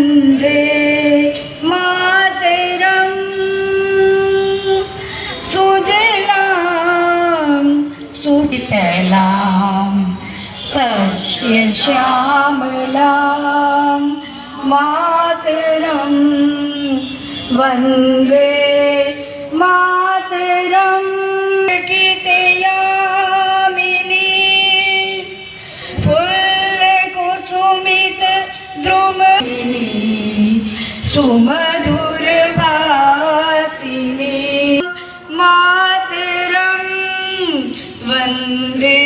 वन्दे मातरम् सुजलां सुवितलां सस्यश्यामलां मातरं वन्दे मातरं सुमधुरवासिनी मातरं वन्दे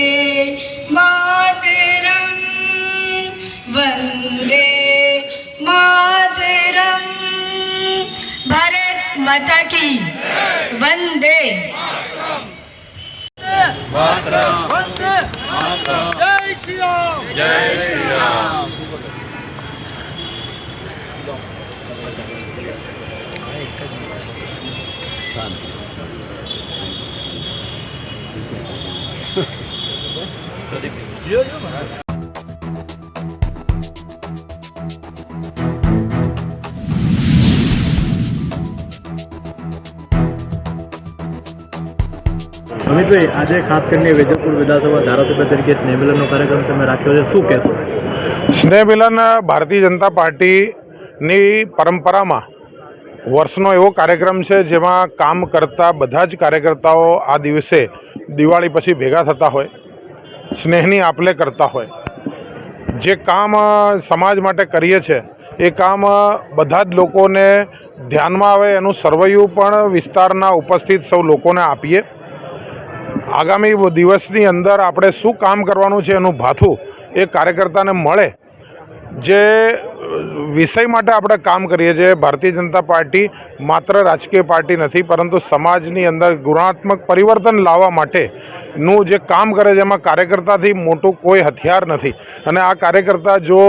मातरं वन्दे मातरं भारत माता की वन्दे वंदे जय श्री राम जय श्री राम અમિતભાઈ આજે ખાસ કરીને વેજલપુર વિધાનસભા ધારાસભ્ય તરીકે સ્નેહમિલનનો કાર્યક્રમ તમે રાખ્યો છે. શું કહેશો? સ્નેહમિલન ભારતીય જનતા પાર્ટીની પરંપરામાં વર્ષનો એવો કાર્યક્રમ છે જેમાં કામ કરતા બધા જ કાર્યકર્તાઓ આ દિવસે દિવાળી પછી ભેગા થતા હોય, સ્નેહની આપલે કરતા હોય. જે કામ સમાજ માટે કરીએ છે, એ કામ બધા જ લોકોને ધ્યાનમાં આવે એનું સર્વૈયું પણ વિસ્તારના ઉપસ્થિત સૌ લોકોને આપીએ. આગામી દિવસની અંદર આપણે શું કામ કરવાનું છે એનું ભાથું એ કાર્યકર્તાને મળે. જે વિષય માટે આપણે કામ કરીએ છીએ. ભારતીય જનતા પાર્ટી માત્ર રાજકીય પાર્ટી નથી, પરંતુ સમાજની અંદર ગુણાત્મક પરિવર્તન લાવવા માટેનું જે કામ કરે છે, એમાં કાર્યકર્તાથી મોટું કોઈ હથિયાર નથી. અને આ કાર્યકર્તા જો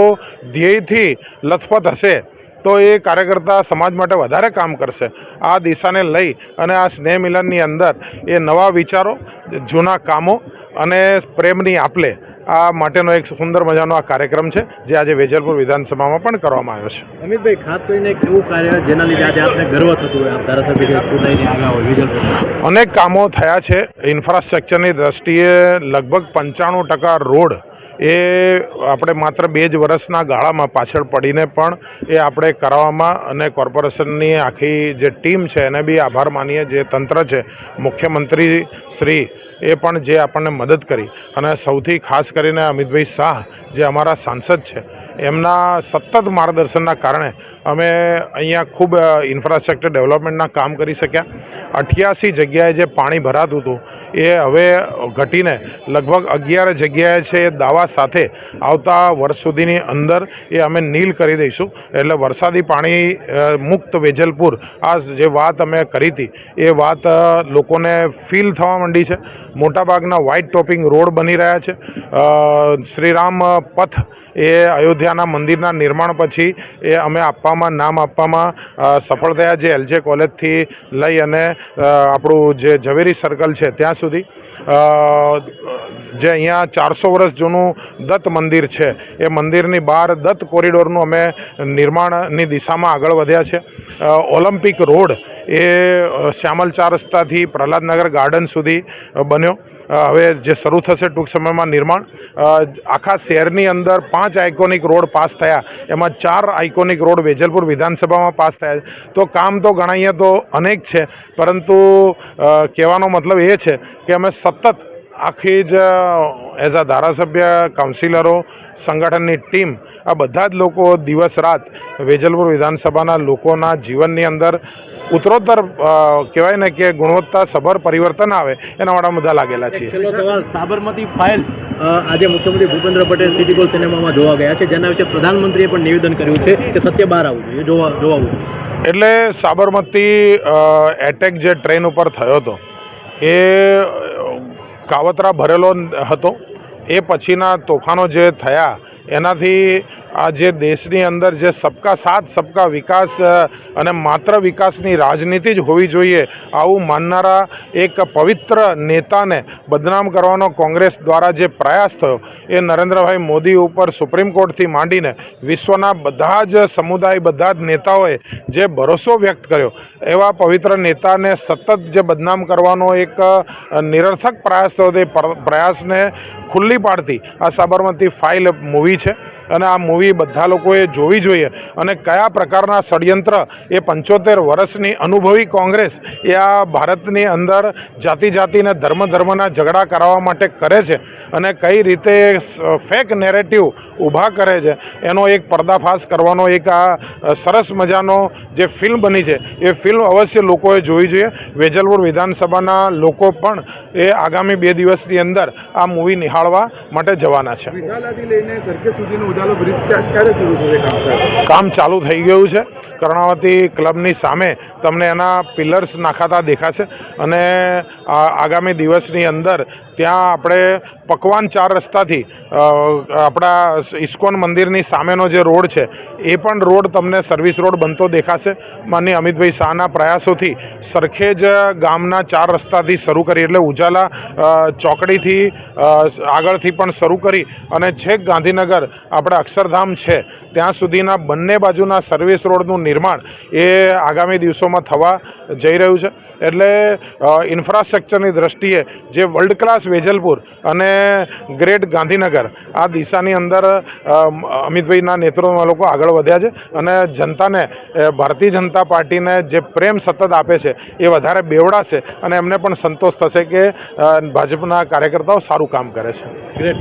ધ્યેયથી લથપથ હશે, તો એ કાર્યકર્તા સમાજ માટે વધારે કામ કરશે. આ દિશાને લઈ અને આ સ્નેહ મિલનની અંદર એ નવા વિચારો, જૂના કામો અને પ્રેમની આપલે આ માટેનો એક સુંદર મજાનો આ કાર્યક્રમ છે જે આજે વેજલપુર વિધાનસભામાં પણ કરવામાં આવ્યો છે. અમિતભાઈ ખાસ કરીને એક એવું કાર્ય જેના લીધે આજે આપને ગર્વ થતું હોય આપ ધારાસભ્ય ચૂંટાઈને આવ્યા હોય વિજલપુર. અનેક કામો થયા છે. ઇન્ફ્રાસ્ટ્રક્ચરની દ્રષ્ટિએ લગભગ પંચાણું ટકા રોડ એ આપણે માત્ર બે જ વર્ષના ગાળામાં પાછળ પડીને પણ એ આપણે કરાવવામાં અને કોર્પોરેશનની આખી જે ટીમ છે એને બી આભાર માનીએ જે તંત્ર છે મુખ્યમંત્રી શ્રી એ પણ જે આપણને મદદ કરી. અને સૌથી ખાસ કરીને અમિતભાઈ શાહ, જે અમારા સાંસદ છે, એમના સતત માર્ગદર્શનના કારણે અમે અહીંયા ખૂબ ઇન્ફ્રાસ્ટ્રક્ચર ડેવલપમેન્ટના કામ કરી શક્યા. અઠ્યાસી જગ્યાએ જે પાણી ભરાતું હતું, એ હવે ઘટીને લગભગ અગિયાર જગ્યાએ છે એ દાવા સાથે આવતા વર્ષ સુધીની અંદર એ અમે નીલ કરી દઈશું. એટલે વરસાદી પાણી મુક્ત વેજલપુર, આ જે વાત અમે કરી હતી, એ વાત લોકોને ફીલ થવા માંડી છે. મોટાભાગના વ્હાઇટ ટોપિંગ રોડ બની રહ્યા છે. શ્રીરામ પથ એ અયોધ્યાના મંદિરના નિર્માણ પછી એ અમે આપવામાં, નામ આપવામાં સફળ થયા જે એલજે કોલેજથી લઈ અને આપણું જે ઝવેરી સર્કલ છે ત્યાં સુધી. જે અહીંયા ચારસો વર્ષ જૂનું દત્ત મંદિર છે, એ મંદિરની બહાર દત્ત કોરિડોરનું અમે નિર્માણની દિશામાં આગળ વધ્યા છે. ઓલિમ્પિક રોડ એ શ્યામલ ચાર રસ્તાથી પ્રહલાદનગર ગાર્ડન સુધી બન્યો. હવે જે શરૂ થશે ટૂંક સમયમાં નિર્માણ આખા શહેરની અંદર પાંચ આઇકોનિક રોડ પાસ થયા. એમાં ચાર આઇકોનિક રોડ વેજલપુર વિધાનસભામાં પાસ થયા. તો કામ તો ગણાઈએ તો અનેક છે, પરંતુ કહેવાનો મતલબ એ છે કે અમે સતત આખી જ એઝ અ ધારાસભ્ય કાઉન્સિલરો સંગઠનની ટીમ આ બધા જ લોકો દિવસ રાત વેજલપુર વિધાનસભાના લોકોના જીવનની અંદર ઉત્તરોત્તર કહેવાય ને કે ગુણવત્તા સભર પરિવર્તન આવે એના માટે બધા લાગેલા છેલ્લો સવાલ સાબરમતી ફાઇલ આજે મુખ્યમંત્રી ભૂપેન્દ્ર પટેલ સિટી ગોલ સિનેમામાં જોવા ગયા છે જેના વિશે પ્રધાનમંત્રીએ પણ નિવેદન કર્યું છે કે સત્ય બહાર આવવું જોઈએ જોવા જોવાવું એટલે સાબરમતી એટેક જે ટ્રેન ઉપર થયો હતો એ કાવતરા ભરેલો હતો એ પછીના તોફાનો જે થયા એનાથી આ જે દેશની અંદર જે સબકા સાથ, સબકા વિકાસ અને માત્ર વિકાસની રાજનીતિ જ હોવી જોઈએ, આવું માનનારા એક પવિત્ર નેતાને બદનામ કરવાનો કોંગ્રેસ દ્વારા જે પ્રયાસ થયો, એ નરેન્દ્રભાઈ મોદી ઉપર સુપ્રીમ કોર્ટથી માંડીને વિશ્વના બધા જ સમુદાય, બધા જ નેતાઓએ જે ભરોસો વ્યક્ત કર્યો, એવા પવિત્ર નેતાને સતત જે બદનામ કરવાનો એક નિરર્થક પ્રયાસ થયો, તે પ્રયાસને ખુલ્લી પાડતી આ સાબરમતી ફાઇલ મૂવી છે, અને આ મૂવી બધા લોકોએ જોવી જોઈએ. અને કયા પ્રકારના ષડયંત્ર એ પંચોતેર વર્ષની અનુભવી કોંગ્રેસ એ આ ભારતની અંદર જાતિ જાતિને ધર્મ ધર્મના ઝઘડા કરાવવા માટે કરે છે અને કઈ રીતે ફેક નેરેટિવ ઊભા કરે છે, એનો એક પર્દાફાશ કરવાનો એક આ સરસ મજાનો જે ફિલ્મ બની છે, એ ફિલ્મ અવશ્ય લોકોએ જોવી જોઈએ. વેજલપુર વિધાનસભાના લોકો પણ એ આગામી બે દિવસની અંદર આ મૂવી નિહાળવા માટે જવાના છે. કામ ચાલુ થઈ ગયું છે. કર્ણાવતી ક્લબની સામે તમને એના પિલર્સ નાખાતા દેખાશે અને આગામી દિવસની અંદર ત્યાં આપણે પકવાન ચાર રસ્તાથી આપણા ઇસ્કોન મંદિરની સામેનો જે રોડ છે, એ પણ રોડ તમને સર્વિસ રોડ બનતો દેખાશે. માનની અમિતભાઈ શાહના પ્રયાસોથી સરખેજ ગામના ચાર રસ્તાથી શરૂ કરી, એટલે ઉજાલા ચોકડીથી આગળથી પણ શરૂ કરી અને છેક ગાંધીનગર આપણે અક્ષરધામ છે, ત્યાં સુધીના બંને બાજુના સર્વિસ રોડનું નિર્માણ એ આગામી દિવસોમાં થવા જઈ રહ્યું છે. એટલે ઇન્ફ્રાસ્ટ્રક્ચરની દ્રષ્ટિએ જે વર્લ્ડ ક્લાસ વેજલપુર અને ગ્રેટ ગાંધીનગર આ દિશાની અંદર અમિતભાઈના નેતૃત્વમાં લોકો આગળ વધ્યા છે અને જનતાને ભારતીય જનતા પાર્ટીને જે પ્રેમ સતત આપે છે એ વધારે બેવડાશે અને એમને પણ સંતોષ થશે કે ભાજપના કાર્યકર્તાઓ સારું કામ કરે છે.